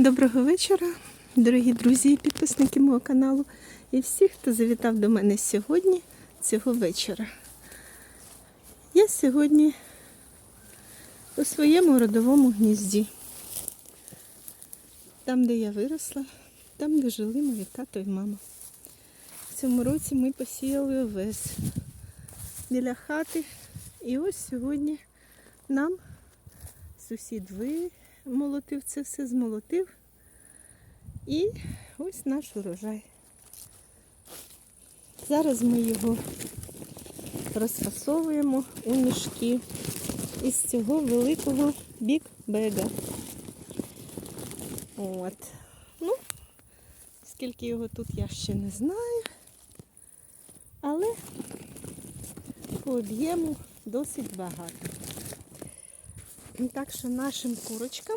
Доброго вечора, дорогі друзі і підписники мого каналу і всі, хто завітав до мене сьогодні, цього вечора. Я сьогодні у своєму родовому гнізді. Там, де я виросла, там, де жили мої тато і мама. В цьому році ми посіяли овес біля хати. І ось сьогодні нам сусід вимолотив це все, змолотив. І ось наш урожай. Зараз ми його розфасовуємо у мішки із цього великого бікбега. От. Ну, скільки його тут я ще не знаю. Але по об'єму досить багато. Так що нашим курочкам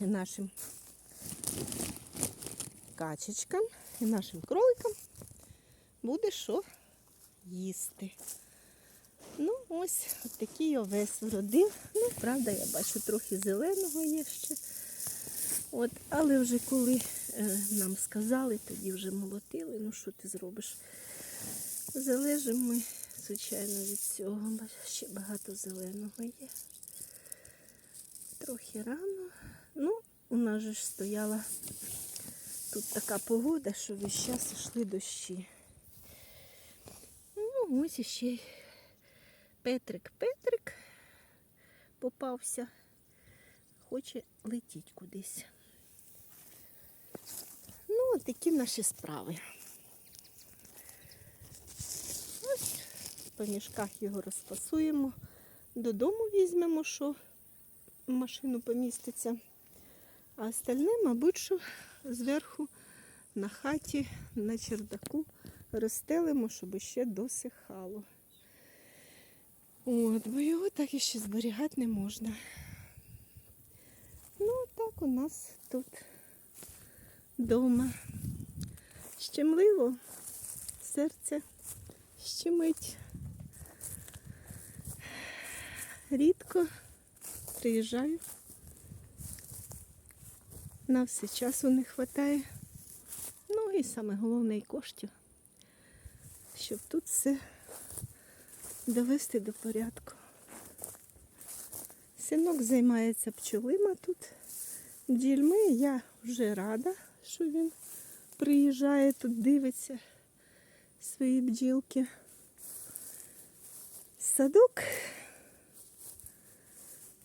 нашим качечкам і нашим кроликам буде що їсти. Ну, ось от такий овес вродив. Ну, правда, я бачу, трохи зеленого є ще. От, але вже коли е, нам сказали, тоді вже молотили. Ну, що ти зробиш? Залежимо ми, звичайно, від цього. Ще багато зеленого є. Трохи рано. Ну, у нас же ж стояла тут така погода, що весь час йшли дощі. Ну, ось іще й Петрик-Петрик попався, хоче летіть кудись. Ну, от такі наші справи. Ось по мішках його розпасуємо. Додому візьмемо, що машину поміститься. А остальне, мабуть, що зверху на хаті, на чердаку розстелимо, щоб ще досихало. От, бо його так іще зберігати не можна. Ну, так у нас тут вдома. Щемливо, серце щемить. Рідко приїжджаю. На все часу не вистачає. Ну і саме головне і коштів, щоб тут все довести до порядку. Синок займається пчолима тут. Бджільми я вже рада, що він приїжджає тут, дивиться свої бджілки. Садок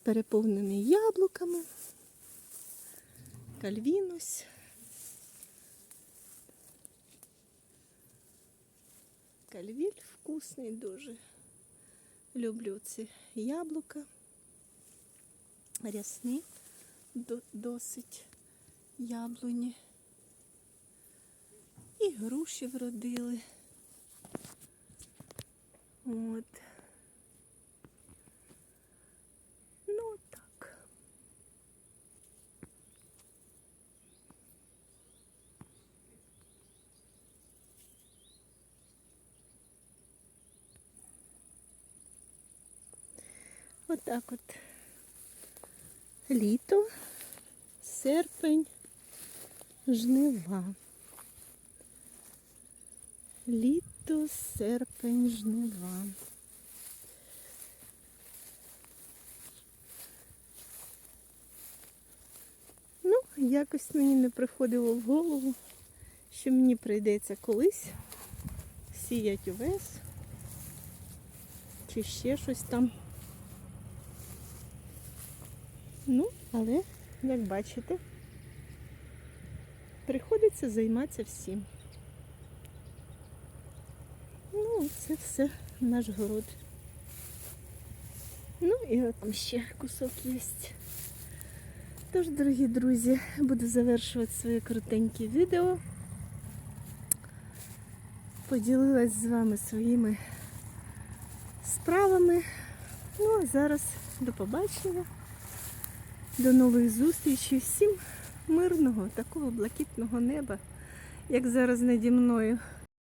переповнений яблуками. Кальвінус. Кальвіль вкусний дуже. Люблю ці яблука. Рясні досить яблуні. І груші вродили. От. Ну так. Отак от. Літо, серпень, жнива. Літо, серпень, жнива. Ну, якось мені не приходило в голову, що мені прийдеться колись сіять овес чи ще щось там. Ну, але, як бачите, приходиться займатися всім. Ну, це все наш город. Ну і от там ще кусок є. Тож, дорогі друзі, буду завершувати своє коротеньке відео. Поділилась з вами своїми справами. Ну, а зараз до побачення. До нових зустрічей. Всім мирного, такого блакитного неба, як зараз наді мною.